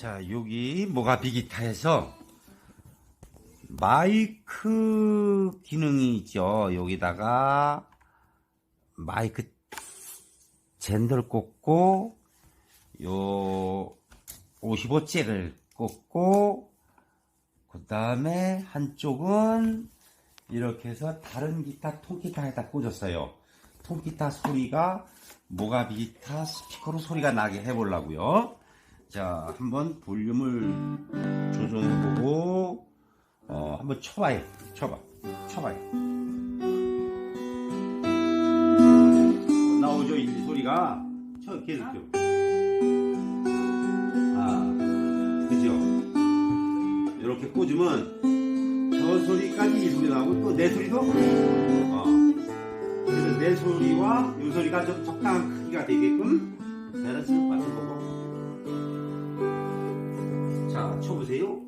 자, 여기 모가비 기타에서 마이크 기능이 있죠. 여기다가 마이크 젠더를 꽂고 요 55잭을 꽂고 그 다음에 한쪽은 이렇게 해서 다른 기타 통기타에다 꽂았어요. 통기타 소리가 모가비 기타 스피커로 소리가 나게 해보려고요. 자, 한번 볼륨을 조정해보고 어, 한번 쳐봐요. 쳐봐. 쳐봐요. 어, 나오죠, 이 소리가. 쳐, 계속 쳐. 아, 그죠? 이렇게 꽂으면 저 소리까지 이 소리 나오고 또 내 소리도 어. 그래서 내 소리와 이 소리가 좀 적당한 크기가 되게끔 밸런스를 맞춘 거고 자 쳐보세요.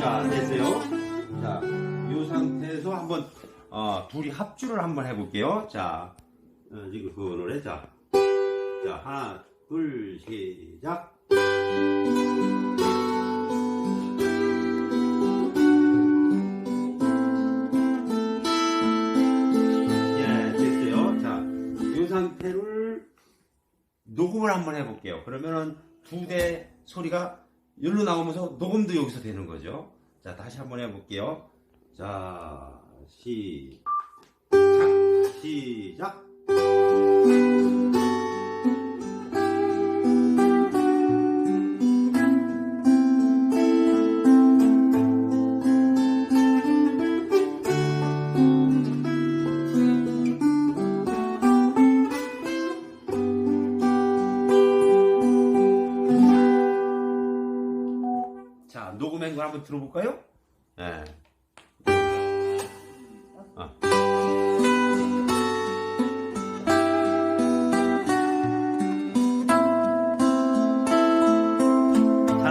자 됐어요. 자 이 상태에서 한번 어, 둘이 합주를 한번 해볼게요. 자 어, 지금 그 노래 자, 자 하나 둘 시작 상태를 녹음을 한번 해볼게요. 그러면은 두 대 소리가 여기로 나오면서 녹음도 여기서 되는 거죠. 자, 다시 한번 해볼게요. 자, 시작, 시작. 자, 녹음한 걸 한번 들어볼까요?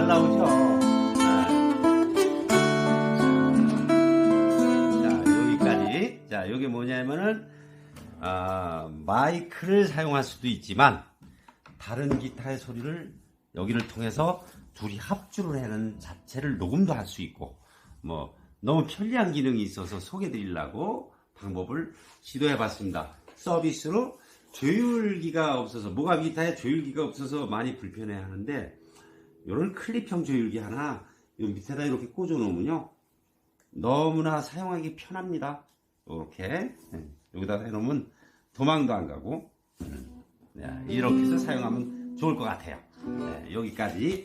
나오죠? 예. 자, 여기까지. 자, 여기 뭐냐면은, 아, 마이크를 사용할 수도 있지만, 다른 기타의 소리를 여기를 통해서 둘이 합주를 하는 자체를 녹음도 할 수 있고 뭐 너무 편리한 기능이 있어서 소개해 드리려고 방법을 시도해 봤습니다. 서비스로 조율기가 없어서 모가 기타에 조율기가 없어서 많이 불편해 하는데 이런 클립형 조율기 하나 이 밑에다 이렇게 꽂아 놓으면요 너무나 사용하기 편합니다. 이렇게 여기다 해놓으면 도망도 안 가고 네, 이렇게 해서 사용하면 좋을 것 같아요. 네, 여기까지